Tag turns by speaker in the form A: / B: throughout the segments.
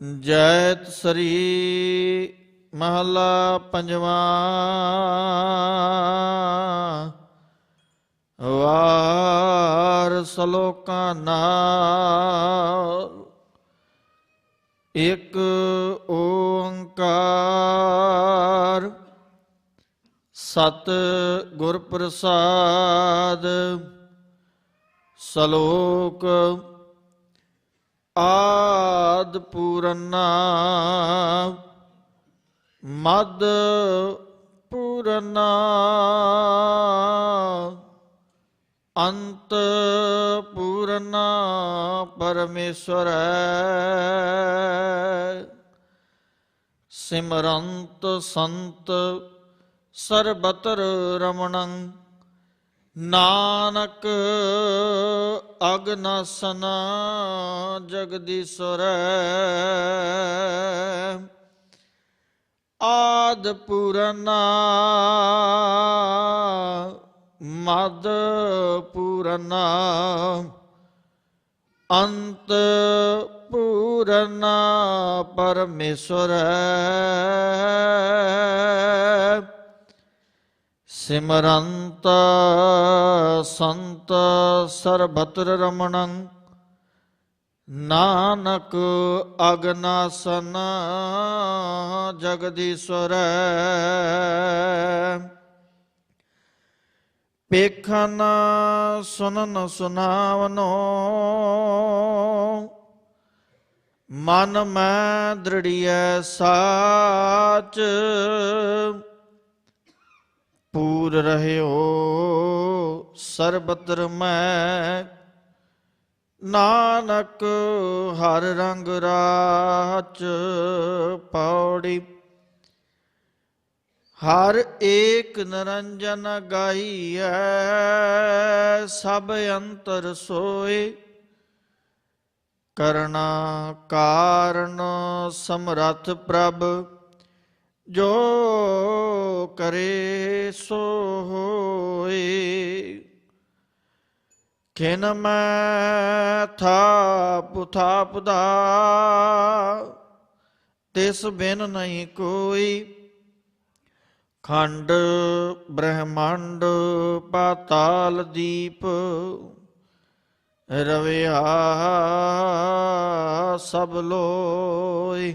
A: ਜੈਤ ਸਰੀ ਮਹਲਾ ਪੰਜਵਾਂ। ਵਾਰ ਸਲੋਕਾਂ ਨਾਲ ਇੱਕ ਓੰਕਾਰ। ਸਤ ਗੁਰ ਪ੍ਰਸਾਦ ਸਲੋਕ ਆਦ ਪੂਰਨਾ ਮਦ ਪੂਰਨਾ ਅੰਤ ਪੂਰਨਾ ਪਰਮੇਸ਼ਰ ਸਿਮਰੰਤ ਸੰਤ ਸਰਬਤਰ ਰਮਣੰ ਨਾਨਕ ਅਗਨਸਨ ਜਗਦੀਸ਼ਰ ਆਦ ਪੂਰਨਾ ਮਦ ਪੂਰਨਾ ਅੰਤ ਪੂਰਨਾ ਪਰਮੇਸ਼ਰ ਸਿਮਰੰਤ ਸੰਤ ਸਰਬਤਰ ਰਮਣੰ ਨਾਨਕ ਅਗਨਾਸਨ ਜਗਦੀਸ਼ਰ ਪੇਖਨ ਸੁਨਨ ਸੁਨਾਵਨੋ ਮਨ ਮੈਂ ਦ੍ਰਿੜੀਐ ਸਾਚ। ਪੂਰ ਰਹਿਓ, ਸਰਬਤਰ ਮੈਂ। ਨਾਨਕ ਹਰ ਰੰਗ ਰਾਚ ਪੌੜੀ ਹਰ ਏਕ ਨਰੰਜਨ ਗਾਈਐ, ਸਭ ਅੰਤਰ ਸੋਏ। ਕਰਣਾ ਕਾਰਨ ਸਮਰਥ ਪ੍ਰਭ। ਜੋ ਕਰੇ ਸੋ ਹੋਏ। ਖਿਨ ਮੈਂ ਥਾ ਪੁਥਾ ਪੁਦਾ ਤਿਸ ਬਿਨ ਨਹੀਂ ਕੋਈ। ਖੰਡ ਬ੍ਰਹਮੰਡ ਪਾਤਾਲ ਦੀਪ, ਰਵਿਆ ਸਭ ਲੋਈ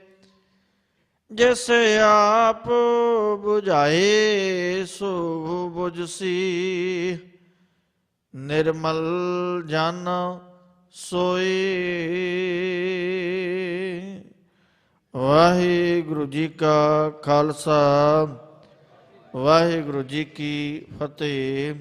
A: ਜਿਸ ਆਪ 부ਝਾਏ ਸੋ 부ਝਸੀ ਨਿਰਮਲ ਜਨ ਸੋਈ ਵਾਹਿਗੁਰੂ ਜੀ ਕਾ ਖਾਲਸਾ, ਵਾਹਿਗੁਰੂ ਜੀ ਕੀ ਫਤਿਹ।